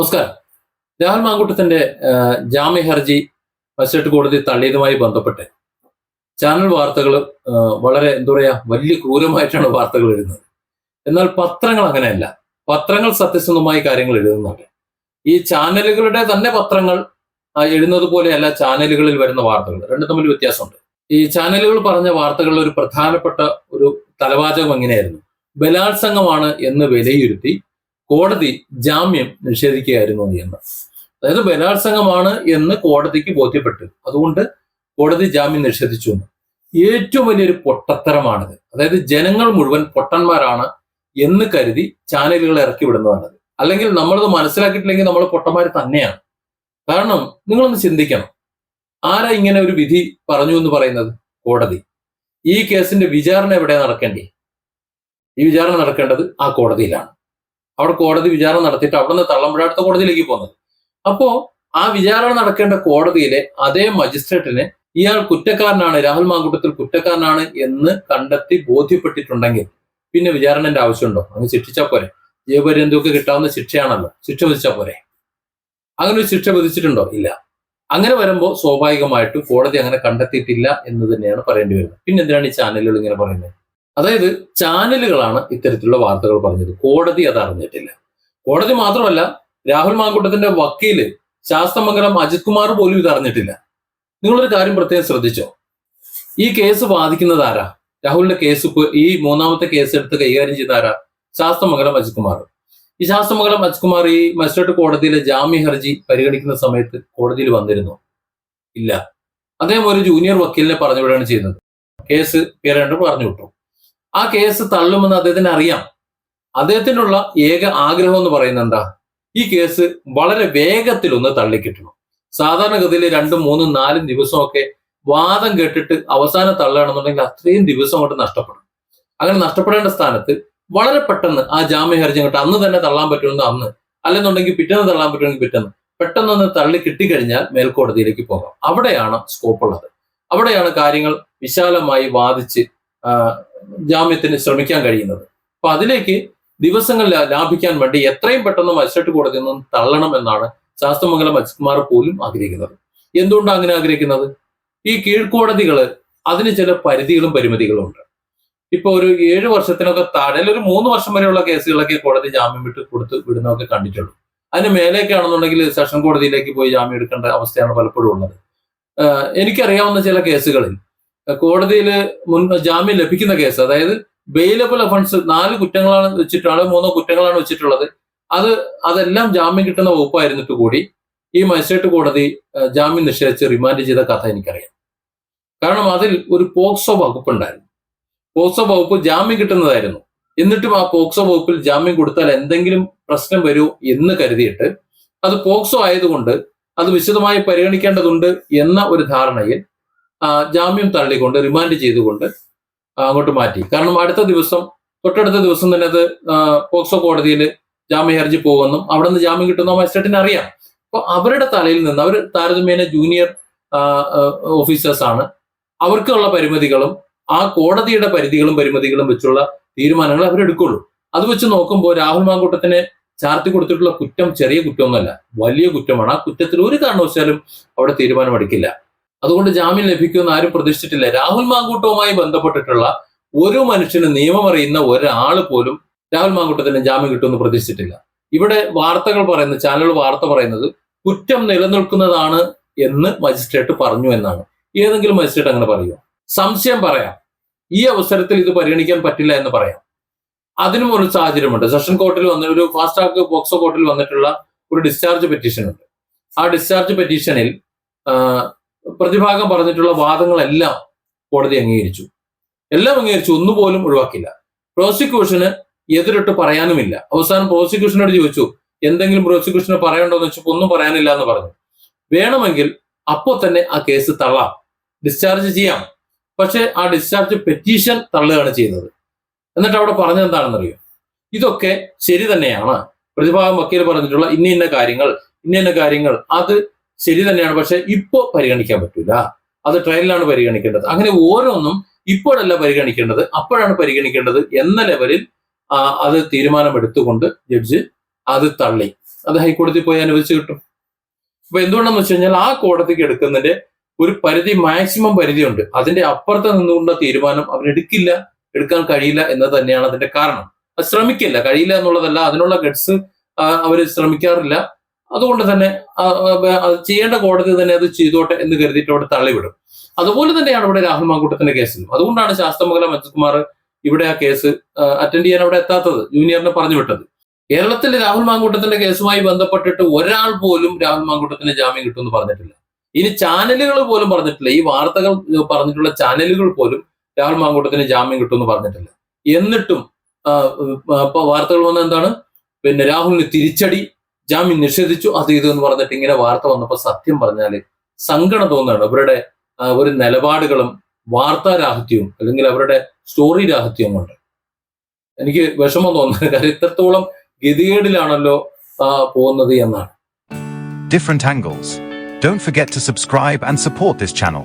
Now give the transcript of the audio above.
നമസ്കാരം. രാഹുൽ മാങ്കുട്ടത്തിന്റെ ജാമ്യ ഹർജി മജിസ്ട്രേറ്റ് കോടതി തള്ളിയതുമായി ബന്ധപ്പെട്ട് ചാനൽ വാർത്തകൾ വളരെ എന്താ പറയാ വലിയ ക്രൂരമായിട്ടാണ് വാർത്തകൾ എഴുതുന്നത് എന്നാൽ പത്രങ്ങൾ അങ്ങനെയല്ല. പത്രങ്ങൾ സത്യസന്ധമായി കാര്യങ്ങൾ എഴുതുന്നുണ്ട്. ഈ ചാനലുകളുടെ തന്നെ പത്രങ്ങൾ എഴുതുന്നത് പോലെയല്ല ചാനലുകളിൽ വരുന്ന വാർത്തകൾ. രണ്ടും തമ്മിൽ വ്യത്യാസമുണ്ട്. ഈ ചാനലുകൾ പറഞ്ഞ വാർത്തകളിൽ ഒരു പ്രധാനപ്പെട്ട ഒരു തലവാചകം എങ്ങനെയായിരുന്നു ബലാത്സംഗമാണ് എന്ന് വിലയിരുത്തി കോടതി ജാമ്യം നിഷേധിക്കുകയായിരുന്നു എന്ന് അതായത് ബലാത്സംഗമാണ് എന്ന് കോടതിക്ക് ബോധ്യപ്പെട്ടു. അതുകൊണ്ട് കോടതി ജാമ്യം നിഷേധിച്ചു എന്ന്. ഏറ്റവും വലിയൊരു പൊട്ടത്തരമാണിത്. അതായത് ജനങ്ങൾ മുഴുവൻ പൊട്ടന്മാരാണ് എന്ന് കരുതി ചാനലുകൾ ഇറക്കി വിടുന്നതാണത് അല്ലെങ്കിൽ നമ്മളത് മനസ്സിലാക്കിയിട്ടില്ലെങ്കിൽ നമ്മൾ പൊട്ടന്മാർ തന്നെയാണ്. കാരണം നിങ്ങളൊന്ന് ചിന്തിക്കണം. ആരാ ഇങ്ങനെ ഒരു വിധി പറഞ്ഞു എന്ന് പറയുന്നത്? കോടതി. ഈ കേസിന്റെ വിചാരണ എവിടെ നടക്കേണ്ടി ഈ വിചാരണ നടക്കേണ്ടത് ആ കോടതിയിലാണ്. അവിടെ കോടതി വിചാരണ നടത്തിയിട്ട് അവിടെ നിന്ന് തള്ളമ്പുഴ അടുത്ത കോടതിയിലേക്ക് പോകുന്നത് അപ്പോ ആ വിചാരണ നടക്കേണ്ട കോടതിയിലെ അതേ മജിസ്ട്രേറ്റിനെ ഇയാൾ കുറ്റക്കാരനാണ് രാഹുൽ മാങ്കുട്ടത്തിൽ കുറ്റക്കാരനാണ് എന്ന് കണ്ടെത്തി ബോധ്യപ്പെട്ടിട്ടുണ്ടെങ്കിൽ പിന്നെ വിചാരണന്റെ ആവശ്യമുണ്ടോ? അങ്ങ് ശിക്ഷിച്ചാൽ പോരെ. ജീവപര്യന്തമൊക്കെ കിട്ടാവുന്ന ശിക്ഷയാണല്ലോ. ശിക്ഷ വിധിച്ചാൽ പോരെ. അങ്ങനെ ഒരു ശിക്ഷ വിധിച്ചിട്ടുണ്ടോ? ഇല്ല. അങ്ങനെ വരുമ്പോൾ സ്വാഭാവികമായിട്ടും കോടതി അങ്ങനെ കണ്ടെത്തിയിട്ടില്ല എന്ന് തന്നെയാണ് പറയേണ്ടി വരുന്നത്. പിന്നെ എന്തിനാണ് ഈ ചാനലുകൾ ഇങ്ങനെ പറയുന്നത്? അതായത് ചാനലുകളാണ് ഇത്തരത്തിലുള്ള വാർത്തകൾ പറഞ്ഞത്. കോടതി അത് അറിഞ്ഞിട്ടില്ല. കോടതി മാത്രമല്ല രാഹുൽ മാങ്കൂട്ടത്തിന്റെ വക്കീൽ ശാസ്തമംഗലം അജിത് കുമാർ പോലും ഇത് അറിഞ്ഞിട്ടില്ല. നിങ്ങളൊരു കാര്യം പ്രത്യേകം ശ്രദ്ധിച്ചോ? ഈ കേസ് ബാധിക്കുന്നത് ആരാ? രാഹുലിന്റെ കേസ് ഈ മൂന്നാമത്തെ കേസ് എടുത്ത് കൈകാര്യം ചെയ്ത ആരാ? ശാസ്തമംഗലം അജിത് കുമാർ. ഈ ശാസ്തമംഗലം അജിത് കുമാർ ഈ മജിസ്ട്രേറ്റ് കോടതിയിലെ ജാമ്യ ഹർജി പരിഗണിക്കുന്ന സമയത്ത് കോടതിയിൽ വന്നിരുന്നു? ഇല്ല. അദ്ദേഹം ഒരു ജൂനിയർ വക്കീലിനെ പറഞ്ഞു വിടുകയാണ് ചെയ്യുന്നത്. കേസ് പേരേണ്ട പറഞ്ഞു വിട്ടു. ആ കേസ് തള്ളുമെന്ന് അദ്ദേഹത്തിന് അറിയാം. അദ്ദേഹത്തിനുള്ള ഏക ആഗ്രഹം എന്ന് പറയുന്നത് എന്താ? ഈ കേസ് വളരെ വേഗത്തിൽ ഒന്ന് തള്ളിക്കിട്ടണം. സാധാരണഗതിയിൽ രണ്ടും മൂന്നും നാലും ദിവസമൊക്കെ വാദം കേട്ടിട്ട് അവസാനം തള്ളുകയാണെന്നുണ്ടെങ്കിൽ അത്രയും ദിവസം അങ്ങോട്ട് നഷ്ടപ്പെടും അങ്ങനെ നഷ്ടപ്പെടേണ്ട സ്ഥാനത്ത് വളരെ പെട്ടെന്ന് ആ ജാമ്യ ഹർജി അങ്ങോട്ട് അന്ന് തന്നെ തള്ളാൻ പറ്റുമെന്ന് അന്ന്. അല്ലെന്നുണ്ടെങ്കിൽ പിറ്റേന്ന് തള്ളാൻ പറ്റുമെങ്കിൽ പിറ്റേന്ന്. പെട്ടെന്നൊന്ന് തള്ളി കിട്ടിക്കഴിഞ്ഞാൽ മേൽക്കോടതിയിലേക്ക് പോകാം. അവിടെയാണ് സ്കോപ്പ് ഉള്ളത്. അവിടെയാണ് കാര്യങ്ങൾ വിശാലമായി വാദിച്ച് ജാമ്യത്തിന് ശ്രമിക്കാൻ കഴിയുന്നത്. അപ്പൊ അതിലേക്ക് ദിവസങ്ങൾ ലാഭിക്കാൻ വേണ്ടി എത്രയും പെട്ടെന്ന് മജിസ്ട്രേറ്റ് കോടതിയിൽ നിന്നും തള്ളണം എന്നാണ് ശാസ്ത്രമംഗലം അജിത്കുമാർ പോലും ആഗ്രഹിക്കുന്നത്. എന്തുകൊണ്ടാണ് അങ്ങനെ ആഗ്രഹിക്കുന്നത്? ഈ കീഴ്ക്കോടതികൾ അതിന് ചില പരിധികളും പരിമിതികളും ഉണ്ട്. ഇപ്പൊ ഒരു ഏഴ് വർഷത്തിനൊക്കെ താഴെ ഒരു മൂന്ന് വർഷം വരെയുള്ള കേസുകളൊക്കെ കോടതി ജാമ്യം വിട്ട് കൊടുത്ത് വിടുന്നതൊക്കെ കണ്ടിട്ടുള്ളൂ. അതിന് മേലേക്കാണെന്നുണ്ടെങ്കിൽ സെഷൻ കോടതിയിലേക്ക് പോയി ജാമ്യം എടുക്കേണ്ട അവസ്ഥയാണ് പലപ്പോഴും ഉള്ളത്. എനിക്കറിയാവുന്ന ചില കേസുകളിൽ കോടതിയിൽ മുൻ ജാമ്യം ലഭിക്കുന്ന കേസ് അതായത് ബെയിലബിൾ അഫൻസ് നാല് കുറ്റങ്ങളാണ് വെച്ചിട്ടാണ് മൂന്നോ കുറ്റങ്ങളാണ് വെച്ചിട്ടുള്ളത്. അത് അതെല്ലാം ജാമ്യം കിട്ടുന്ന വകുപ്പായിരുന്നിട്ട് കൂടി ഈ മജിസ്ട്രേറ്റ് കോടതി ജാമ്യം നിഷേധിച്ച് റിമാൻഡ് ചെയ്ത കഥ എനിക്കറിയാം. കാരണം അതിൽ ഒരു പോക്സോ വകുപ്പുണ്ടായിരുന്നു. പോക്സോ വകുപ്പ് ജാമ്യം കിട്ടുന്നതായിരുന്നു. എന്നിട്ടും ആ പോക്സോ വകുപ്പിൽ ജാമ്യം കൊടുത്താൽ എന്തെങ്കിലും പ്രശ്നം വരൂ എന്ന് കരുതിയിട്ട് അത് പോക്സോ ആയതുകൊണ്ട് അത് വിശദമായി പരിഗണിക്കേണ്ടതുണ്ട് എന്ന ഒരു ധാരണയിൽ ജാമ്യം തള്ളിക്കൊണ്ട് റിമാൻഡ് ചെയ്തുകൊണ്ട് അങ്ങോട്ട് മാറ്റി. കാരണം അടുത്ത ദിവസം തൊട്ടടുത്ത ദിവസം തന്നെ അത് പോക്സോ കോടതിയിൽ ജാമ്യ ഹർജി പോകുമെന്നും അവിടെ നിന്ന് ജാമ്യം കിട്ടുന്ന മജിസ്ട്രേറ്റിന് അറിയാം. അപ്പോൾ അവരുടെ തലയിൽ നിന്ന് അവർ താരതമ്യേന ജൂനിയർ ഓഫീസേഴ്സ് ആണ്. അവർക്കുള്ള പരിമിതികളും ആ കോടതിയുടെ പരിധികളും പരിമിതികളും വെച്ചുള്ള തീരുമാനങ്ങൾ അവരെടുക്കുള്ളൂ അത് വെച്ച് നോക്കുമ്പോൾ രാഹുൽ മാങ്കൂട്ടത്തിന് ചാർത്തി കൊടുത്തിട്ടുള്ള കുറ്റം ചെറിയ കുറ്റമൊന്നുമല്ല. വലിയ കുറ്റമാണ്. ആ കുറ്റത്തിൽ ഒരു കാരണവശാലും അവിടെ തീരുമാനം എടുക്കില്ല അതുകൊണ്ട് ജാമ്യം ലഭിക്കുമെന്ന് ആരും പ്രതീക്ഷിച്ചിട്ടില്ല. രാഹുൽ മാങ്കൂട്ടവുമായി ബന്ധപ്പെട്ടിട്ടുള്ള ഒരു മനുഷ്യന് നിയമം അറിയുന്ന ഒരാൾ പോലും രാഹുൽ മാങ്കൂട്ടത്തിന് ജാമ്യം കിട്ടുമെന്ന് പ്രതീക്ഷിച്ചിട്ടില്ല. ഇവിടെ വാർത്തകൾ പറയുന്ന ചാനലുകൾ വാർത്ത പറയുന്നത് കുറ്റം നിലനിൽക്കുന്നതാണ് എന്ന് മജിസ്ട്രേറ്റ് പറഞ്ഞു എന്നാണ്. ഏതെങ്കിലും മജിസ്ട്രേറ്റ് അങ്ങനെ പറയുക സംശയം പറയാം. ഈ അവസരത്തിൽ ഇത് പരിഗണിക്കാൻ പറ്റില്ല എന്ന് പറയാം. അതിനും ഒരു സാഹചര്യമുണ്ട്. സെഷൻ കോർട്ടിൽ വന്ന ഒരു ഫാസ്റ്റ് ട്രാക്ക് പോക്സോ കോർട്ടിൽ വന്നിട്ടുള്ള ഒരു ഡിസ്ചാർജ് പെറ്റീഷൻ ഉണ്ട് ആ ഡിസ്ചാർജ് പെറ്റീഷനിൽ പ്രതിഭാഗം പറഞ്ഞിട്ടുള്ള വാദങ്ങളെല്ലാം കോടതി അംഗീകരിച്ചു. എല്ലാം അംഗീകരിച്ചു. ഒന്നുപോലും ഒഴിവാക്കില്ല പ്രോസിക്യൂഷന് എതിരിട്ട് പറയാനുമില്ല. അവസാനം പ്രോസിക്യൂഷനോട് ചോദിച്ചു എന്തെങ്കിലും പ്രോസിക്യൂഷന് പറയണ്ടോ എന്ന് വെച്ചപ്പോൾ ഒന്നും പറയാനില്ല എന്ന് പറഞ്ഞു. വേണമെങ്കിൽ അപ്പോൾ തന്നെ ആ കേസ് തള്ളാം. ഡിസ്ചാർജ് ചെയ്യാം. പക്ഷെ ആ ഡിസ്ചാർജ് പെറ്റീഷൻ തള്ളുകയാണ് ചെയ്യുന്നത്. എന്നിട്ട് അവിടെ പറഞ്ഞത് എന്താണെന്നറിയോ? ഇതൊക്കെ ശരി തന്നെയാണ്. പ്രതിഭാഗം വക്കീൽ പറഞ്ഞിട്ടുള്ള ഇന്ന ഇന്ന കാര്യങ്ങൾ ഇന്ന ഇന്ന കാര്യങ്ങൾ. അത് ശരി തന്നെയാണ്. പക്ഷെ ഇപ്പോ പരിഗണിക്കാൻ പറ്റില്ല അത് ട്രയലിലാണ് പരിഗണിക്കേണ്ടത്. അങ്ങനെ ഓരോന്നും ഇപ്പോഴല്ല പരിഗണിക്കേണ്ടത്. അപ്പോഴാണ് പരിഗണിക്കേണ്ടത് എന്ന ലെവലിൽ അത് തീരുമാനമെടുത്തുകൊണ്ട് ജഡ്ജ് അത് തള്ളി. അത് ഹൈക്കോടതി പോയി അനുവദിച്ചു കിട്ടും. അപ്പൊ എന്തുകൊണ്ടെന്ന് വെച്ച് കഴിഞ്ഞാൽ ആ കോടതിക്ക് എടുക്കുന്നതിന്റെ ഒരു പരിധി മാക്സിമം പരിധിയുണ്ട്. അതിന്റെ അപ്പുറത്ത് നിന്നുകൊണ്ട തീരുമാനം അവരെടുക്കില്ല എടുക്കാൻ കഴിയില്ല എന്നത് തന്നെയാണ് അതിന്റെ കാരണം. അത് ശ്രമിക്കില്ല. കഴിയില്ല എന്നുള്ളതല്ല. അതിനുള്ള ഗഡ്സ് അവർ ശ്രമിക്കാറില്ല. അതുകൊണ്ട് തന്നെ ചെയ്യേണ്ട കോടതി തന്നെ അത് ചെയ്തോട്ടെ എന്ന് കരുതിയിട്ട് അവിടെ തള്ളിവിടും. അതുപോലെ തന്നെയാണ് ഇവിടെ രാഹുൽ മാങ്കൂട്ടത്തിന്റെ കേസിലും അതുകൊണ്ടാണ് ശാസ്ത്രമംഗലം അജിത്കുമാർ ഇവിടെ ആ കേസ് അറ്റൻഡ് ചെയ്യാൻ അവിടെ എത്താത്തത് ജൂനിയറിനെ പറഞ്ഞു വിട്ടത്. കേരളത്തിൽ രാഹുൽ മാങ്കൂട്ടത്തിന്റെ കേസുമായി ബന്ധപ്പെട്ടിട്ട് ഒരാൾ പോലും രാഹുൽ മാങ്കൂട്ടത്തിന് ജാമ്യം കിട്ടുമെന്ന് പറഞ്ഞിട്ടില്ല. ഇനി ചാനലുകൾ പോലും പറഞ്ഞിട്ടില്ല. ഈ വാർത്തകൾ പറഞ്ഞിട്ടുള്ള ചാനലുകൾ പോലും രാഹുൽ മാങ്കൂട്ടത്തിന് ജാമ്യം കിട്ടുമെന്ന് പറഞ്ഞിട്ടില്ല. എന്നിട്ടും വാർത്തകൾ വന്ന എന്താണ്? പിന്നെ രാഹുലിന് തിരിച്ചടി ജാമ്യം നിഷേധിച്ചു. അത് ഇത് എന്ന് പറഞ്ഞിട്ട് ഇങ്ങനെ വാർത്ത വന്നപ്പോൾ സത്യം പറഞ്ഞാൽ സങ്കടം തോന്നുകയാണ്. അവരുടെ ഒരു നിലപാടുകളും വാർത്താ രാഹിത്യവും അല്ലെങ്കിൽ അവരുടെ സ്റ്റോറി രാഹിത്യവും കൊണ്ട്. എനിക്ക് വിഷമം തോന്നുന്നത് കാര്യം ഇത്രത്തോളം ഗതികേടിലാണല്ലോ പോകുന്നത് എന്നാണ്. Different angles. Don't forget to subscribe and support this channel.